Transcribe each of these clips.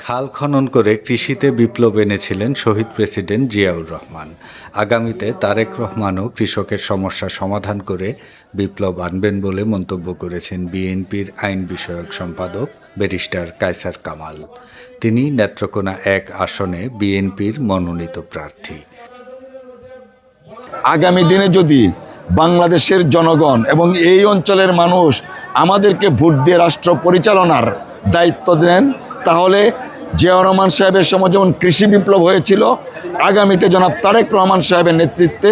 খাল খনন করে কৃষিতে বিপ্লব এনেছিলেন শহীদ প্রেসিডেন্ট জিয়াউর রহমান। আগামীতে তারেক রহমানও কৃষকের সমস্যা সমাধান করে বিপ্লব আনবেন বলে মন্তব্য করেছেন বিএনপির আইন বিষয়ক সম্পাদক ব্যারিস্টার কায়সার কামাল। তিনি নেত্রকোনা এক আসনে বিএনপির মনোনীত প্রার্থী। আগামী দিনে যদি বাংলাদেশের জনগণ এবং এই অঞ্চলের মানুষ আমাদেরকে ভোট দিয়ে রাষ্ট্র পরিচালনার দায়িত্ব দেন। তাহলে জিয়াউর রহমান সাহেবের সময় যেমন কৃষি বিপ্লব হয়েছিল, আগামীতে জনাব তারেক রহমান সাহেবের নেতৃত্বে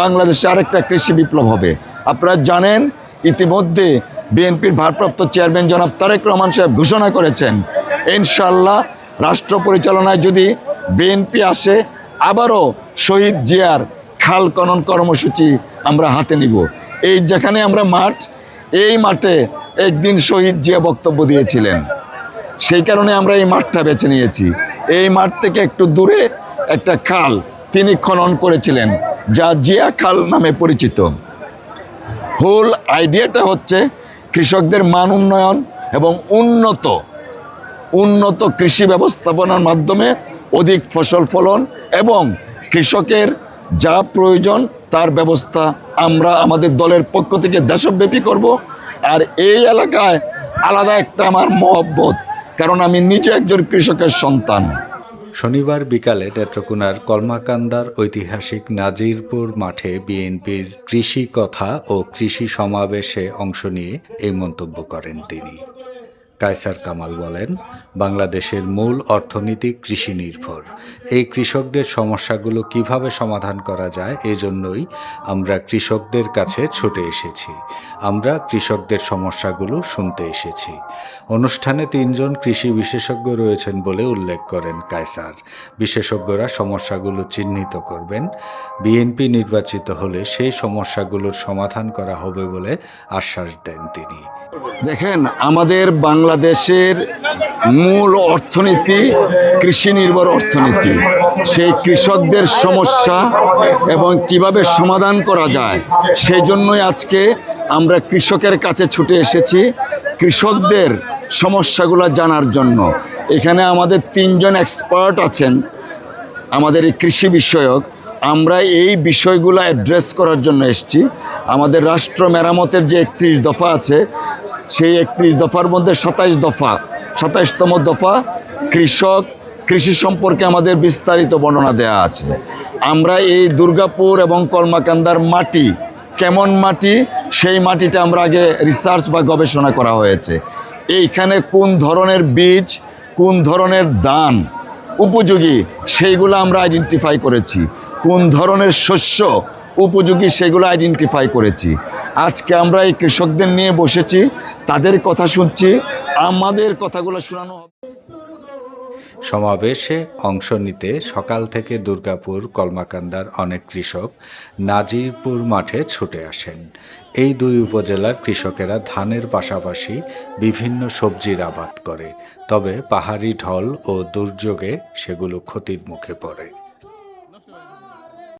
বাংলাদেশে আরেকটা কৃষি বিপ্লব হবে। আপনারা জানেন, ইতিমধ্যে বিএনপির ভারপ্রাপ্ত চেয়ারম্যান জনাব তারেক রহমান সাহেব ঘোষণা করেছেন ইনশাল্লাহ রাষ্ট্র পরিচালনায় যদি বিএনপি আসে, আবারও শহীদ জিয়ার খাল খনন কর্মসূচি আমরা হাতে নিব। এই যেখানে আমরা মাঠ, এই মাঠে একদিন শহীদ জিয়া বক্তব্য দিয়েছিলেন। সেই কারণে আমরা এই মাঠটা বেছে নিয়েছি। এই মাঠ থেকে একটু দূরে একটা খাল তিনি খনন করেছিলেন, যা জিয়া খাল নামে পরিচিত। হোল আইডিয়াটা হচ্ছে কৃষকদের মান উন্নয়ন এবং উন্নত উন্নত কৃষি ব্যবস্থাপনার মাধ্যমে অধিক ফসল ফলন এবং কৃষকের যা প্রয়োজন, তার ব্যবস্থা আমরা আমাদের দলের পক্ষ থেকে দেশব্যাপী করব। আর এই এলাকায় আলাদা একটা আমার মহব্বত, কারণ আমি নিজে একজন কৃষকের সন্তান। শনিবার বিকালে নেত্রকোনার কলমাকান্দার ঐতিহাসিক নাজিরপুর মাঠে বিএনপির কৃষি কথা ও কৃষি সমাবেশে অংশ নিয়ে এই মন্তব্য করেন তিনি। কায়সার কামাল বলেন, বাংলাদেশের মূল অর্থনীতি কৃষি নির্ভর। এই কৃষকদের সমস্যাগুলো কীভাবে সমাধান করা যায় এজন্যই আমরা কৃষকদের কাছে ছুটে এসেছি। আমরা কৃষকদের সমস্যাগুলো শুনতে এসেছি। অনুষ্ঠানে তিনজন কৃষি বিশেষজ্ঞ রয়েছেন বলে উল্লেখ করেন কায়সার। বিশেষজ্ঞরা সমস্যাগুলো চিহ্নিত করবেন। বিএনপি নির্বাচিত হলে সেই সমস্যাগুলোর সমাধান করা হবে বলে আশ্বাস দেন তিনি। দেখেন, আমাদের বাংলাদেশের মূল অর্থনীতি, কৃষি নির্ভর অর্থনীতি। সেই কৃষকদের সমস্যা এবং কীভাবে সমাধান করা যায় সেই জন্যই আজকে আমরা কৃষকের কাছে ছুটে এসেছি কৃষকদের সমস্যাগুলো জানার জন্য। এখানে আমাদের তিনজন এক্সপার্ট আছেন, আমাদের এই কৃষি বিষয়ক। আমরা এই বিষয়গুলো অ্যাড্রেস করার জন্য এসেছি। আমাদের রাষ্ট্র মেরামতের যে একত্রিশ দফা আছে, সেই একত্রিশ দফার মধ্যে সাতাইশ দফা, সাতাইশতম দফা কৃষক কৃষি সম্পর্কে আমাদের বিস্তারিত বর্ণনা দেওয়া আছে। আমরা এই দুর্গাপুর এবং কলমাকান্দার মাটি, কেমন মাটি, সেই মাটিটা আমরা আগে রিসার্চ বা গবেষণা করা হয়েছে। এইখানে কোন ধরনের বীজ, কোন ধরনের দান উপযোগী, সেইগুলো আমরা আইডেন্টিফাই করেছি। কোন ধরনের শস্য উপযোগী সেগুলো আইডেন্টিফাই করেছি। আজকে আমরা এই কৃষকদের নিয়ে বসেছি, তাদের কথা শুনছি, আমাদের কথাগুলো শোনানো হবে। সমাবেশে অংশ নিতে সকাল থেকে দুর্গাপুর, কলমাকান্দার অনেক কৃষক নাজিরপুর মাঠে ছুটে আসেন। এই দুই উপজেলার কৃষকেরা ধানের পাশাপাশি বিভিন্ন সবজির আবাদ করে, তবে পাহাড়ি ঢল ও দুর্যোগে সেগুলো ক্ষতির মুখে পড়ে।